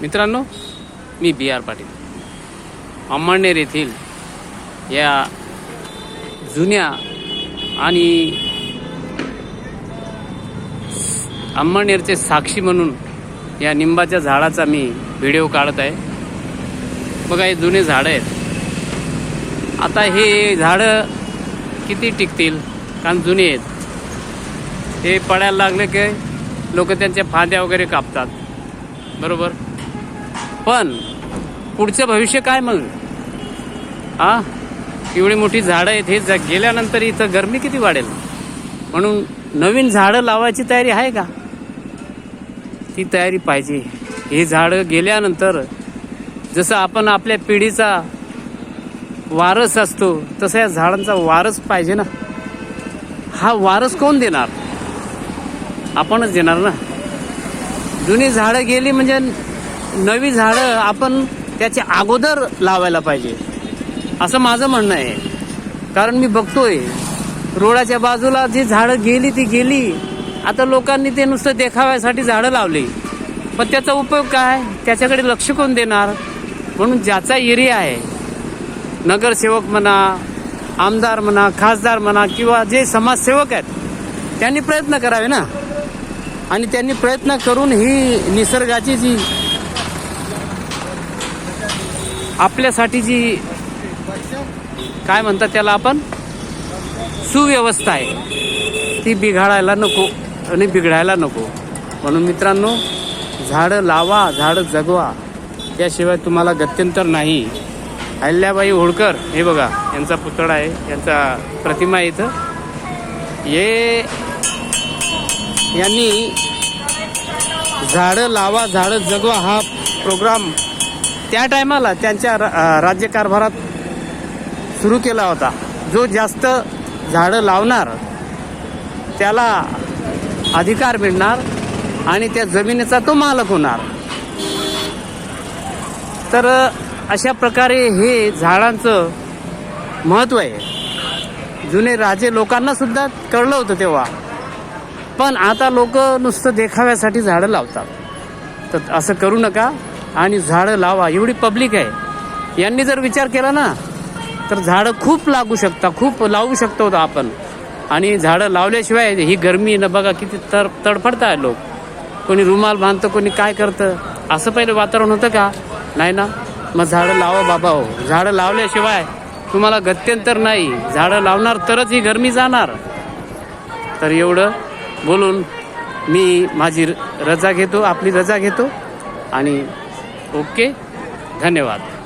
मित्रांनो मी बी आर पाटील. अंमळनेर येथील या जुन्या आणि अंमळनेरचे साक्षी म्हणून या निंबाच्या झाडाचा मी व्हिडिओ काढत आहे. बघा हे जुने झाडं आहेत. आता हे झाडं किती टिकतील? कारण जुने आहेत. हे पडायला लागले की लोक त्यांच्या फांद्या वगैरे कापतात. बरोबर? पण पुढचं भविष्य काय मग? हा एवढी मोठी झाडं आहेत हे गेल्यानंतर इथं गरमी किती वाढेल? म्हणून नवीन झाडं लावायची तयारी आहे का? ती तयारी पाहिजे. हे झाडं गेल्यानंतर जसं आपण आपल्या पिढीचा वारस असतो तसं या झाडांचा वारस पाहिजे ना. हा वारस कोण देणार? आपणच देणार ना. जुनी झाडं गेली म्हणजे नवी झाडं आपण त्याच्या अगोदर लावायला पाहिजे. असं माझं म्हणणं आहे. कारण मी बघतोय रोडाच्या बाजूला जी झाडं गेली ती गेली. आता लोकांनी ते नुसतं देखाव्यासाठी झाडं लावली. पण त्याचा उपयोग काय? त्याच्याकडे लक्ष कोण देणार? म्हणून ज्याचा एरिया आहे नगरसेवक म्हणा आमदार म्हणा खासदार म्हणा किंवा जे समाजसेवक आहेत त्यांनी प्रयत्न करावे ना. आणि त्यांनी प्रयत्न करून ही निसर्गाची जी आपल्यासाठी जी काय म्हणतात त्याला आपण? सुव्यवस्था आहे. ती बिघाडायला नको आणि बिघडायला नको. म्हणून मित्रांनो झाडं लावा झाडं जगवा. त्याशिवाय तुम्हाला गत्यंतर नाही. अहिल्याबाई होळकर हे बघा यांचा पुतळा आहे यांचा प्रतिमा आहे इथं. हे यांनी झाडं लावा झाडं जगवा हा प्रोग्राम त्या टायमाला त्यांच्या रा- राज्यकारभारात सुरू केला होता. जो जास्त झाडं लावणार त्याला अधिकार मिळणार आणि त्या जमिनीचा तो मालक होणार. तर अशा प्रकारे हे झाडांचं महत्त्व आहे. जुने राजे लोकांना सुद्धा कळलं होतं तेव्हा. पण आता लोक नुसतं देखाव्यासाठी झाडं लावतात. तर असं करू नका. आणि झाडं लावा एवढी पब्लिक आहे. यांनी जर विचार केला ना तर झाडं खूप लागू शकता खूप लावू शकतो आपण. आणि झाडं लावल्याशिवाय ही गरमी न बघा किती तर तडफडताय लोक. कोणी रुमाल बांधतं कोणी काय करतं. असं पहिलं वातावरण होतं का? नाही ना? मग झाडं लावा बाबा हो. झाडं लावल्याशिवाय तुम्हाला गत्यंतर नाही. झाडं लावणार तरच ही गरमी जाणार. तर एवढं बोलून मी माझी रजा घेतो आपली रजा घेतो. आणि ओके? धन्यवाद.